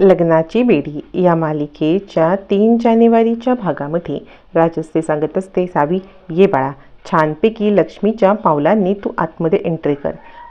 लग्नाची बेडी या मालिकेच्या तीन जानेवारीच्या भागामध्ये राजस्ते सांगत असते सावी ये बाळा छानपैकी लक्ष्मीच्या पावलांनी तू आतमध्ये एंट्री कर.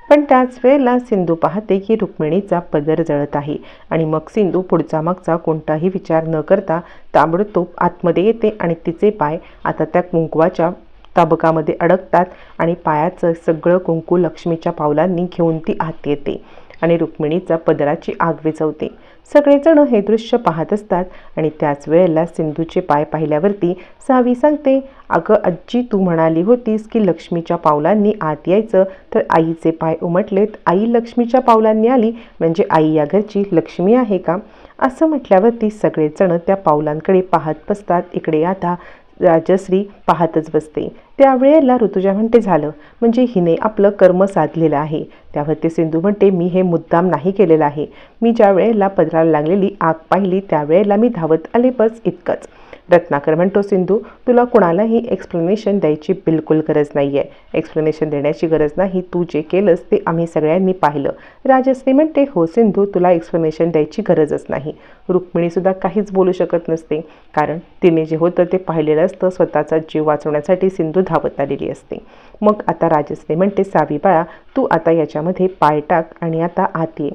पण त्याच वेळेला सिंधू पाहते की रुक्मिणीचा पदर जळत आहे आणि मग सिंधू पुढचा मागचा कोणताही विचार न करता ताबडतोब आतमध्ये येते आणि तिचे पाय आता त्या कुंकवाच्या तबकामध्ये अडकतात आणि पायाचं सगळं कुंकू लक्ष्मीच्या पावलांनी घेऊन ती आत येते. आणि रुक्मिणीचा पदराची आग विझवते. सगळेजण हे दृश्य पाहत असतात आणि त्याच वेळेला सिंधूचे पाय पाहिल्यावरती सावी सांगते अगं आजी तू म्हणाली होतीस की लक्ष्मीच्या पावलांनी आत यायचं. तर आईचे पाय उमटलेत. आई लक्ष्मीच्या पावलांनी आली. म्हणजे आई या घरची लक्ष्मी आहे का? असं म्हटल्यावरती सगळेजण त्या पावलांकडे पाहत बसतात. इकडे आता राजश्री पाहतच बसते. त्यावेळेला ऋतुजा म्हणते झालं. म्हणजे हिने आपलं कर्म साधलेलं आहे. त्यावरती सिंधू म्हणते मी हे मुद्दाम नाही केलेलं आहे. मी ज्या वेळेला पदराला लागलेली आग पाहिली त्यावेळेला मी धावत आले बस इतकंच. रत्नाकर म्हणतो सिंधू तुला कुणालाही एक्सप्लेनेशन द्यायची बिलकुल गरज नाही आहे एक्सप्लेनेशन देण्याची गरज नाही. तू जे केलंस ते आम्ही सगळ्यांनी पाहिलं. राजश्री म्हणते हो सिंधू तुला एक्सप्लेनेशन द्यायची गरजच नाही. रुक्मिणीसुद्धा काहीच बोलू शकत नसते. कारण तिने जे होतं ते पाहिलेलं असतं. स्वतःचा जीव वाचवण्यासाठी सिंधू धावत आलेली असते. मग आता राजश्री म्हणते सावी बाळा तू आता याच्यामध्ये पाय टाक आणि आता आत ये.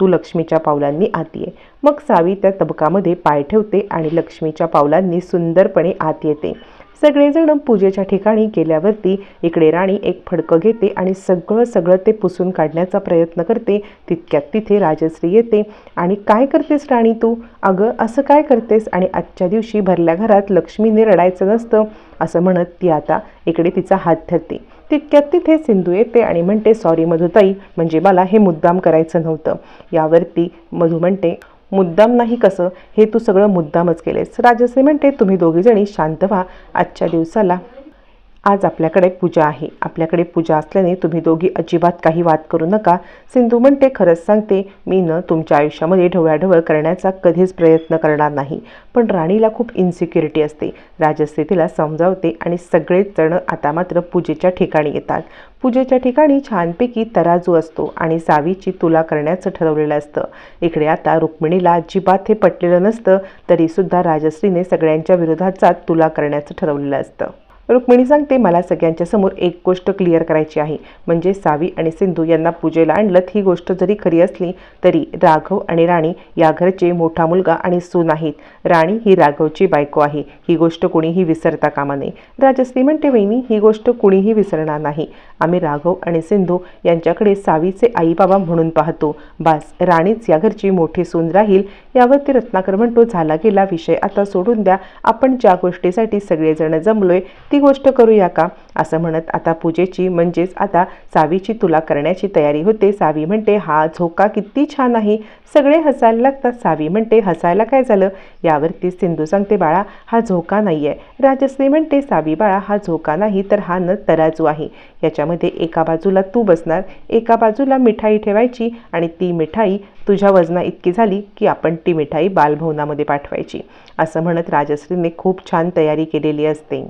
तू लक्ष्मीच्या पावलांनी आत ये. मग सावी त्या तबकामध्ये पाय ठेवते आणि लक्ष्मीच्या पावलांनी सुंदरपणे आत येते. सगळेजण पूजेच्या ठिकाणी गेल्यावरती इकडे राणी एक फडकं घेते आणि सगळं सगळं ते पुसून काढण्याचा प्रयत्न करते. तितक्यात तिथे राजश्री येते. आणि काय करतेस राणी तू? अगं असं काय करतेस? आणि आजच्या दिवशी भरल्या घरात लक्ष्मीने रडायचं नसतं असं म्हणत ती आता इकडे तिचा हात धरते. तितक्यात तिथे सिंधू येते आणि म्हणते सॉरी मधुताई म्हणजे मला हे मुद्दाम करायचं नव्हतं. यावरती मधू म्हणते मुद्दाम नाही कसं हे तू सगळं मुद्दामच केलेस राजश्री म्हणते तुम्ही दोघीजणी. शांत व्हा. आजच्या दिवसाला आज आपल्याकडे पूजा आहे. आपल्याकडे पूजा असल्याने तुम्ही दोघी अजिबात काही वाद करू नका. सिंधू म्हणते खरंच सांगते मी न तुमच्या आयुष्यामध्ये ढवळाढवळ करण्याचा कधीच प्रयत्न करणार नाही. पण राणीला खूप इन्सिक्युरिटी असते. राजश्री तिला समजावते आणि सगळेच जण आता मात्र पूजेच्या ठिकाणी येतात. पूजेच्या ठिकाणी छानपैकी तराजू असतो आणि सावीची तुला करण्याचं ठरवलेलं असतं. इकडे आता रुक्मिणीला अजिबात हे पटलेलं नसतं तरीसुद्धा राजश्रीने सगळ्यांच्या विरोधात तुला करण्याचं ठरवलेलं असतं. रुक्मिणी सांगते मला सगळ्यांच्या समोर एक गोष्ट क्लिअर करायची आहे. म्हणजे सावी आणि सिंधू यांना पूजेला आणलं ही गोष्ट जरी खरी असली तरी राघव आणि राणी या घरचे मोठा मुलगा आणि सून आहेत. राणी ही राघवची बायको आहे. ही गोष्ट कुणीही विसरता कामा नये. राजश्री म्हणते वहिनी ही गोष्ट कुणीही विसरणार नाही. आम्ही राघव आणि सिंधू यांच्याकडे सावीचे आई बाबा म्हणून पाहतो. बास राणीच या घरची मोठी सून राहील. यावरती रत्नाकर म्हणतो झाला गेला विषय. आता सोडून द्या. आपण ज्या गोष्टीसाठी सगळेजण जमलोय ती ती गोष्ट करूया का? असं म्हणत आता पूजेची म्हणजेच आता सावीची तुला करण्याची तयारी होते. सावी म्हणते हा झोका किती छान आहे. सगळे हसायला लागतात. सावी म्हणते हसायला काय झालं? यावरती सिंधू सांगते बाळा हा झोका नाही आहे राजश्री म्हणते सावी बाळा हा झोका नाही तर हा न तराजू आहे. याच्यामध्ये एका बाजूला तू बसणार एका बाजूला मिठाई ठेवायची आणि ती मिठाई तुझ्या वजना इतकी झाली की आपण ती मिठाई बालभवनामध्ये पाठवायची. असं म्हणत राजश्रीने खूप छान तयारी केलेली असते.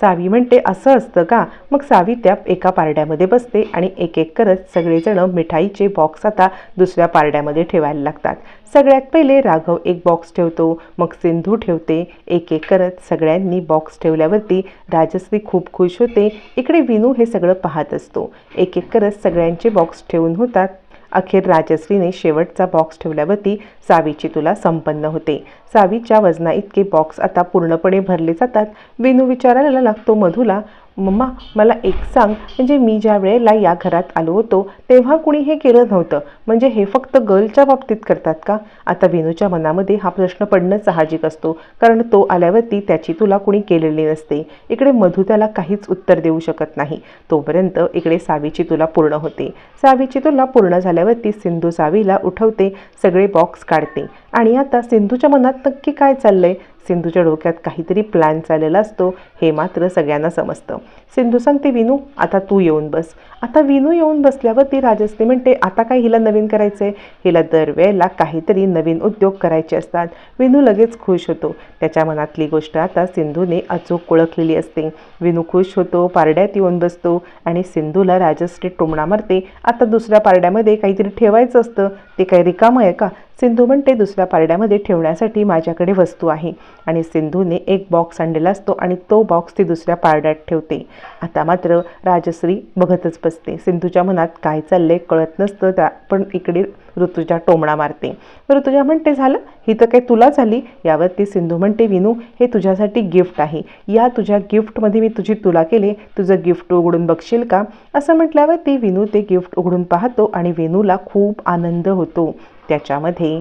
सावी म्हणते असं असतं का? मग सावी त्या एका पारड्यामध्ये बसते आणि एक एक करत सगळेजण मिठाईचे बॉक्स आता दुसऱ्या पारड्यामध्ये ठेवायला लागतात. सगळ्यात पहिले राघव एक बॉक्स ठेवतो मग सिंधू ठेवते एक एक करत सगळ्यांनी बॉक्स ठेवल्यावरती राजश्री खूप खुश होते. इकडे विनू हे सगळं पाहत असतो. एक एक करत सगळ्यांचे बॉक्स ठेवून होतात. अखेर राजश्रीने शेवटचा बॉक्स ठेवल्यावरती सावीची तुला संपन्न होते. सावीच्या वजना इतके बॉक्स आता पूर्णपणे भरले जातात. वेणू विचारायला लागतो मधूला मम्मा मला एक सांग. म्हणजे मी ज्या वेळेला या घरात आलो होतो तेव्हा कुणी हे केलं नव्हतं. म्हणजे हे फक्त गर्लच्या बाबतीत करतात का? आता विनूच्या मनामध्ये हा प्रश्न पडणं साहजिक असतो कारण तो आल्यावरती त्याची तुला कुणी केलेली नसते. इकडे मधू त्याला काहीच उत्तर देऊ शकत नाही. तोपर्यंत इकडे सावीची तुला पूर्ण होते. सावीची तुला पूर्ण झाल्यावरती सिंधू सावीला उठवते सगळे बॉक्स काढते. आणि आता सिंधूच्या मनात नक्की काय चाललंय? सिंधूच्या डोक्यात काहीतरी प्लॅन चाललेला असतो हे मात्र सगळ्यांना समजतं. सिंधू सांगते विनू आता तू येऊन बस. आता विनू येऊन बसल्यावर ती राजश्री म्हणते आता काय हिला नवीन करायचं आहे हिला दरवेळेला काहीतरी नवीन उद्योग करायचे असतात. विनू लगेच खुश होतो. त्याच्या मनातली गोष्ट आता सिंधूने अचूक ओळखलेली असते. विनू खुश होतो पारड्यात येऊन बसतो आणि सिंधूला राजश्री टोमणा मारते. आता दुसऱ्या पारड्यामध्ये काहीतरी ठेवायचं असतं. ते काही रिकामं आहे का? सिंधू म्हणते दुसऱ्या पारड्यामध्ये ठेवण्यासाठी माझ्याकडे वस्तू आहे. आणि सिंधूने एक बॉक्स आणलेला असतो आणि तो बॉक्स ती दुसऱ्या पारड्यात ठेवते. आता मात्र राजश्री बघतच बसते. सिंधूच्या मनात काय चाललंय कळत नसतं त्या पण इकडे ऋतुजा टोमणा मारते. ऋतुजा म्हणते झालं? ही तर काय तुला झाली? यावर ती सिंधू म्हणते विनू हे तुझ्यासाठी गिफ्ट आहे. या तुझ्या गिफ्टमध्ये मी तुझी तुला केले. तुझं गिफ्ट उघडून बघशील का? असं म्हटल्यावर ती विनू ते गिफ्ट उघडून पाहतो आणि विनूला खूप आनंद होतो. त्याच्यामध्ये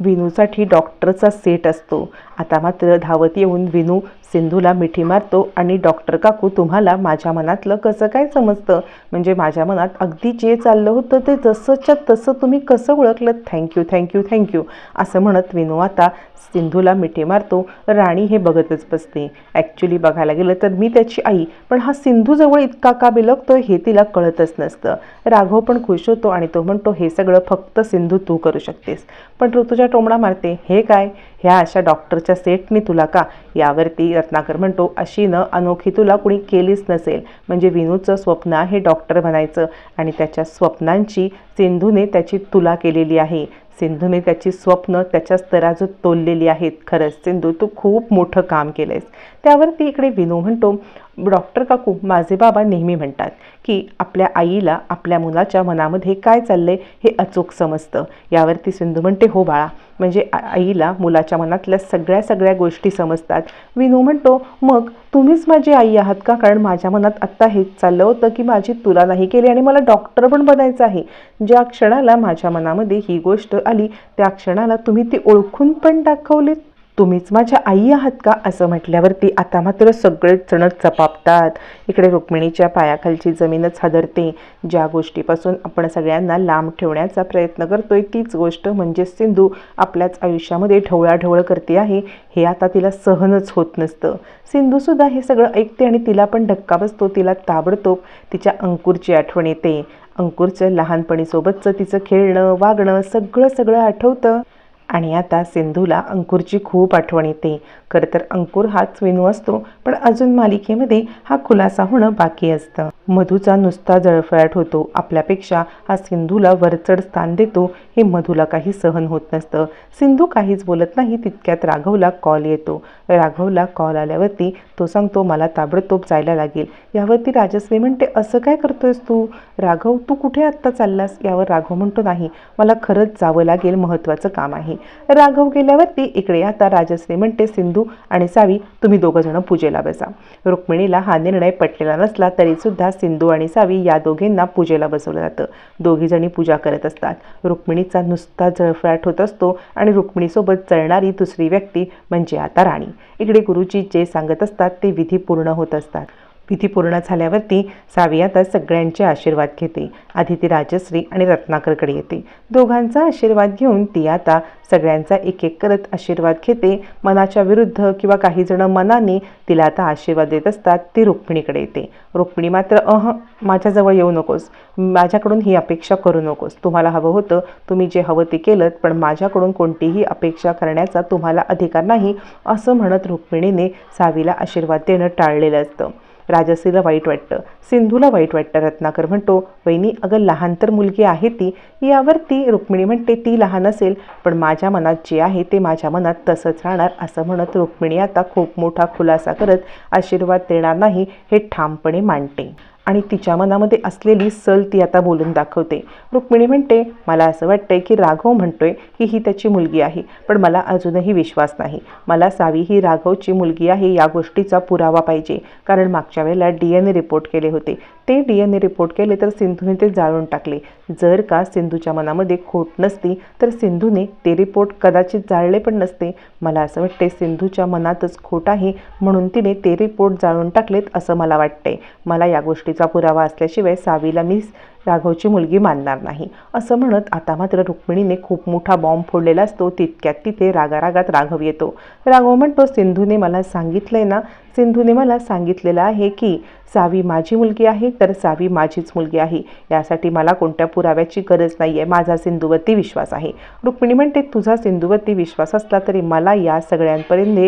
विनूसाठी डॉक्टरचा सेट असतो. आता मात्र धावत येऊन विनू सिंधूला मिठी मारतो आणि डॉक्टर काकू तुम्हाला माझ्या मनातलं कसं काय समजतं? म्हणजे माझ्या मनात अगदी जे चाललं होतं ते जसंच्या तसं तुम्ही कसं ओळखलं थँक्यू थँक्यू थँक्यू असं म्हणत विनू आता सिंधूला मिठी मारतो. राणी हे बघतच बसते. ॲक्च्युली बघायला गेलं तर मी त्याची आई पण हा सिंधूजवळ इतका का बिलगतो हे तिला कळतच नसतं. राघव पण खुश होतो आणि तो म्हणतो हे सगळं फक्त सिंधू तू करू शकतेस. पण ऋतुजा टोमणा मारते हे काय? ह्या अशा डॉक्टरच्या सेटनी तुला का? यावरती रत्नाकर म्हणतो अशी न अनोखी तुला कुणी केलीच नसेल. म्हणजे विनूचं स्वप्न आहे डॉक्टर बनायचं आणि त्याच्या स्वप्नांची सिंधूने त्याची तुला केलेली आहे. सिंधूने त्याची स्वप्न त्याच्या स्तराजूत तोललेली आहेत. खरंच सिंधू तू खूप मोठं काम केलं आहेस त्यावरती इकडे विनू म्हणतो डॉक्टर काकू माझे बाबा नेहमी म्हणतात की आपल्या आईला आपल्या मुलाच्या मनामध्ये काय चाललंय हे अचूक समजतं. यावरती सिंधू म्हणते हो बाळा म्हणजे आईला मुलाच्या मनातल्या सगळ्या सगळ्या गोष्टी समजतात. विनू म्हणतो मग तुम्हीच माझी आई आहात का? कारण माझ्या मनात आत्ता हेच चाललं होतं की माझी तुला नाही केली आणि मला डॉक्टर पण बनायचं आहे. ज्या क्षणाला माझ्या मनामध्ये ही गोष्ट आली त्या क्षणाला तुम्ही ती ओळखून पण दाखवलीत. तुम्हीच माझ्या आई आहात का? असं म्हटल्यावरती आता मात्र सगळेच जण चपापतात. इकडे रुक्मिणीच्या पायाखालची जमीनच हादरते. ज्या गोष्टीपासून आपण सगळ्यांना लांब ठेवण्याचा प्रयत्न करतोय तीच गोष्ट म्हणजे सिंधू आपल्याच आयुष्यामध्ये ढवळाढवळ करते आहे. हे आता तिला सहनच होत नसतं. सिंधूसुद्धा हे सगळं ऐकते आणि तिला पण धक्का बसतो तिला ताबडतोब तिच्या अंकुरची आठवण येते. अंकुरचं लहानपणीसोबतचं तिचं खेळणं वागणं सगळं सगळं आठवतं. आणि आता सिंधूला अंकुरची खूप आठवण येते. खरं तर अंकुर हाच विनू असतो पण अजून मालिकेमध्ये हा खुलासा होणं बाकी असतं. मधूचा नुसता जळफळाट होतो. आपल्यापेक्षा हा सिंधूला वरचढ स्थान देतो हे मधूला काही सहन होत नसतं. सिंधू काहीच बोलत नाही तितक्यात राघवला कॉल येतो. राघवला कॉल आल्यावरती तो सांगतो मला ताबडतोब जायला लागेल. यावरती राजश्री म्हणते असं काय करतोयस तू? राघव तू कुठे आत्ता चाललास? यावर राघव म्हणतो नाही मला खरंच जावं लागेल महत्त्वाचं काम आहे. राघव गेल्यावरती इकडे आता राजश्री म्हणते सिंधू आणि सावी तुम्ही दोघंजण पूजेला बसा. रुक्मिणीला हा निर्णय पटलेला नसला तरी सुद्धा सिंधू आणि सावी या दोघींना पूजेला बसवलं जातं. दोघीजणी पूजा करत असतात. रुक्मिणीचा नुसता जळफळाट होत असतो आणि रुक्मिणीसोबत चळणारी दुसरी व्यक्ती म्हणजे आता राणी. इकडे गुरुजी जे सांगत असतात ते विधी पूर्ण होत असतात. विधी पूर्ण झाल्यावरती सावी आता सगळ्यांचे आशीर्वाद घेते. आधी ती राजश्री आणि रत्नाकरकडे येते. दोघांचा आशीर्वाद घेऊन ती आता सगळ्यांचा एक एक करत आशीर्वाद घेते. मनाच्या विरुद्ध किंवा काही जण मनाने तिला आता आशीर्वाद देत असतात ती रुक्मिणीकडे येते. रुक्मिणी मात्र अह माझ्याजवळ येऊ नकोस. माझ्याकडून ही अपेक्षा करू नकोस. तुम्हाला हवं होतं तुम्ही जे हवं ते केलं पण माझ्याकडून कोणतीही अपेक्षा करण्याचा तुम्हाला अधिकार नाही असं म्हणत रुक्मिणीने सावीला आशीर्वाद देणं टाळलेलं असतं. राजसीला वाईट वाटतं. सिंधूला वाईट वाटतं रत्नाकर म्हणतो वहिनी अगं लहान तर मुलगी आहे ती यावर ती रुक्मिणी म्हणते ती लहान असेल पण माझ्या मनात जे आहे ते माझ्या मनात तसंच राहणार असं म्हणत रुक्मिणी आता खूप मोठा खुलासा करत आशीर्वाद देणार नाही हे ठामपणे मांडते. आणि तिच्या मनामध्ये असलेली सल ती आता बोलून दाखवते. रुक्मिणी म्हणते मला असं वाटतंय की राघव म्हणतोय की ही त्याची मुलगी आहे पण मला अजूनही विश्वास नाही. मला सावी ही राघवची मुलगी आहे या गोष्टीचा पुरावा पाहिजे. कारण मागच्या वेळेला डी एन ए रिपोर्ट केले होते. ते डी एन ए रिपोर्ट केले तर सिंधूने ते जाळून टाकले. जर का सिंधूच्या मनामध्ये खोट नसती तर सिंधूने ते रिपोर्ट कदाचित जाळले पण नसते. मला असं वाटते सिंधूच्या मनातच खोट आहे म्हणून तिने ते रिपोर्ट जाळून टाकलेत असं मला वाटतंय. मला या गोष्टी गोष्टीचा पुरावा असल्याशिवाय सावीला मी राघवची मुलगी मानणार नाही. असं म्हणत आता मात्र रुक्मिणीने खूप मोठा बॉम्ब फोडलेला असतो तितक्यात तिथे रागारागात राघव येतो. राघव म्हणतो सिंधूने मला सांगितलंय ना सिंधूने मला सांगितलेलं आहे की सावी माझी मुलगी आहे तर सावी माझीच मुलगी आहे. यासाठी मला कोणत्या पुराव्याची गरज नाही आहे माझा सिंधुवती विश्वास आहे. रुक्मिणी म्हणते तुझा सिंधुवती विश्वास असला तरी मला या सगळ्यांपर्यंत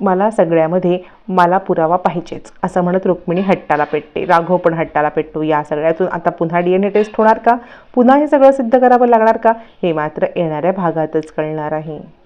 मला सगळ्यामध्ये मला पुरावा पाहिजेच असं म्हणत रुक्मिणी हट्टाला पेटते राघव पण हट्टाला पेटतो या सगळ्यातून आता पुन्हा डी एन ए टेस्ट होणार का? पुन्हा हे सगळं सिद्ध करावं लागणार का? हे मात्र येणाऱ्या भागातच कळणार आहे.